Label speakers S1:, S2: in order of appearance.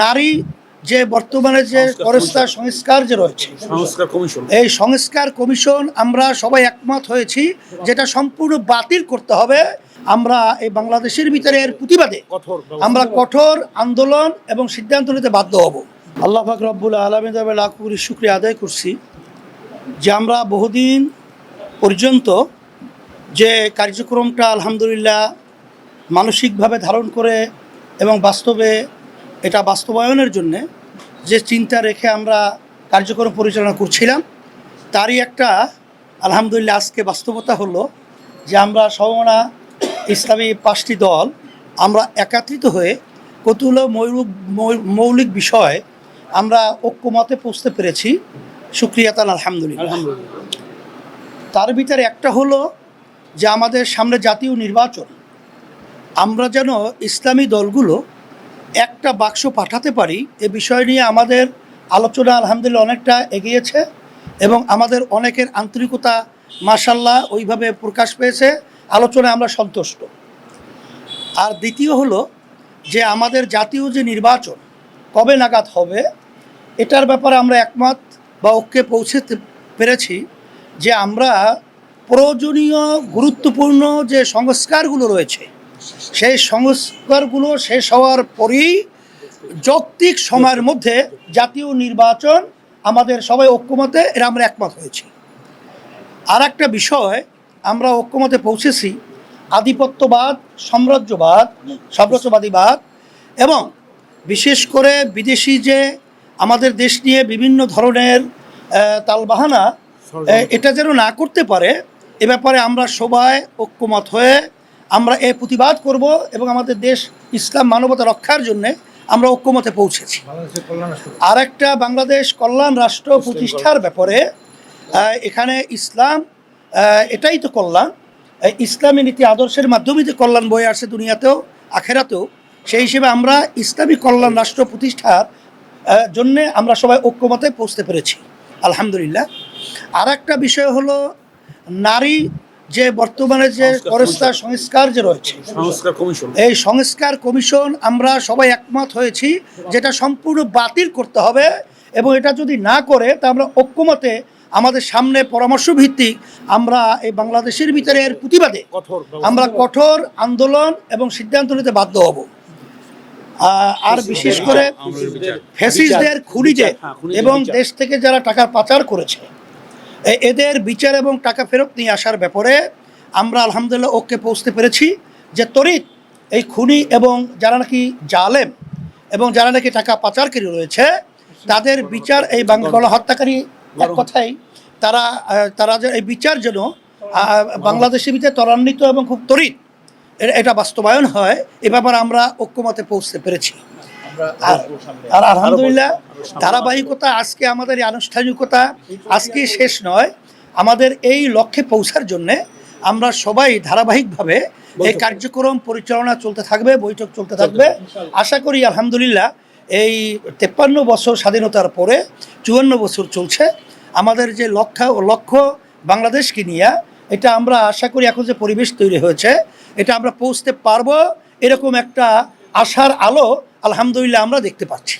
S1: নারী যে বর্তমানে যে পরস্তার সংস্কার যে রয়েছে। এই সংস্কার কমিশন আমরা সবাই একমত হয়েছি যেটা সম্পূর্ণ বাতিল করতে হবে। আমরা এই বাংলাদেশের ভিতরে এর প্রতিবাদে আমরা কঠোর আন্দোলন এবং সিদ্ধান্ত নিতে বাধ্য হব। আল্লাহ পাক রব্বুল আলমী তবে লাখ কোটি শুক্রিয়া আদায় করছি যে আমরা বহুদিন পর্যন্ত যে কার্যক্রমটা আলহামদুলিল্লাহ মানসিকভাবে ধারণ করে এবং বাস্তবে এটা বাস্তবায়নের জন্যে যে চিন্তা রেখে আমরা কার্যক্রম পরিচালনা করছিলাম তারই একটা আলহামদুলিল্লাহ আজকে বাস্তবতা হলো যে আমরা সমমনা ইসলামী পাঁচটি দল আমরা একাত্রিত হয়ে কতগুলো মৌলিক মৌ- মৌলিক বিষয় আমরা ঐক্যমতে পৌঁছতে পেরেছি। সুক্রিয়াতান আলহামদুলিল্লাহ। তার ভিতরে একটা হলো যে আমাদের সামনে জাতীয় নির্বাচন আমরা যেন ইসলামী দলগুলো একটা বাক্স পাঠাতে পারি, এ বিষয় নিয়ে আমাদের আলোচনা আলহামদুলিল্লাহ অনেকটা এগিয়েছে এবং আমাদের অনেকের আন্তরিকতা মাসাল্লাহ ওইভাবে প্রকাশ পেয়েছে, আলোচনায় আমরা সন্তুষ্ট। আর দ্বিতীয় হলো যে আমাদের জাতীয় যে নির্বাচন কবে নাগাদ হবে, এটার ব্যাপারে আমরা একমত বা ঐক্যে পৌঁছতে পেরেছি যে আমরা প্রয়োজনীয়, গুরুত্বপূর্ণ যে সংস্কারগুলো রয়েছে সেই সংস্কারগুলো শেষ হওয়ার পরেই যৌক্তিক সময়ের মধ্যে জাতীয় নির্বাচন আমাদের সবাই ঐক্যমতে এরা আমরা একমত হয়েছি। আর একটা বিষয় আমরা ঐক্যমতে পৌঁছেছি আধিপত্যবাদ সাম্রাজ্যবাদ সাম্রাজ্যবাদীবাদ এবং বিশেষ করে বিদেশি যে আমাদের দেশ নিয়ে বিভিন্ন ধরনের তালবাহানা এটা যেন না করতে পারে এ ব্যাপারে আমরা সবাই ঐক্যমত হয়ে আমরা এ প্রতিবাদ করব এবং আমাদের দেশ ইসলাম মানবতা রক্ষার জন্যে আমরা ঐক্যমতে পৌঁছেছি। আর একটা বাংলাদেশ কল্যাণ রাষ্ট্র প্রতিষ্ঠার ব্যাপারে এখানে ইসলাম এটাই তো কল্যাণ। ইসলামী নীতি আদর্শের মাধ্যমেই যে কল্যাণ বয়ে আসছে দুনিয়াতেও আখেরাতেও সেই হিসেবে আমরা ইসলামী কল্যাণ রাষ্ট্র প্রতিষ্ঠার জন্যে আমরা সবাই ঐক্যমতে পৌঁছতে পেরেছি। আলহামদুলিল্লাহ। আর একটা বিষয় হলো নারী যে বর্তমানে যে পরস্তার সংস্কার যে রয়েছে
S2: সংস্কার কমিশন।
S1: এই সংস্কার কমিশন আমরা সবাই একমত হয়েছি যেটা সম্পূর্ণ বাতিল করতে হবে এবং এটা যদি না করে তা আমরা ঐক্যমতে আমাদের সামনে পরামর্শ ভিত্তিক আমরা এই বাংলাদেশের ভিতরে এর প্রতিবাদে আমরা কঠোর আন্দোলন এবং সিদ্ধান্ত নিতে বাধ্য হব। আর বিশেষ করে ফ্যাসিস্টদের খুনি যে
S2: হ্যাঁ,
S1: এবং। দেশ থেকে যারা টাকা পাচার করেছে এদের বিচার এবং টাকা ফেরত নিয়ে আসার ব্যাপারে আমরা আলহামদুলিল্লাহ ওকে পৌঁছতে পেরেছি যে তরিত এই খুনি এবং যারা নাকি জালেম এবং যারা নাকি টাকা পাচারকারী রয়েছে, তাদের বিচার এই বাংলা গণহত্যাকারী এক কথাই তারা তারা যে এই বিচার যেন বাংলাদেশের ভিতরে ত্বরান্বিত এবং খুব তরিত। এটা বাস্তবায়ন হয়, এ ব্যাপারে আমরা ঐক্যমতে পৌঁছতে পেরেছি। আর আলহামদুলিল্লাহ ধারাবাহিকতা আজকে আমাদের এই আনুষ্ঠানিকতা আজকে শেষ নয়। আমাদের এই লক্ষ্যে পৌঁছার জন্যে আমরা সবাই ধারাবাহিকভাবে এই কার্যক্রম পরিচালনা চলতে থাকবে বৈঠক চলতে থাকবে। আশা করি আলহামদুলিল্লাহ এই তেপ্পান্ন বছর স্বাধীনতার পরে চুয়ান্ন বছর চলছে। আমাদের যে লক্ষ্য লক্ষ্য বাংলাদেশকে নিয়ে এটা আমরা আশা করি এখন যে পরিবেশ তৈরি হয়েছে এটা আমরা পৌঁছতে পারব এরকম একটা আশার আলো আলহামদুলিল্লাহ আমরা দেখতে পাচ্ছি।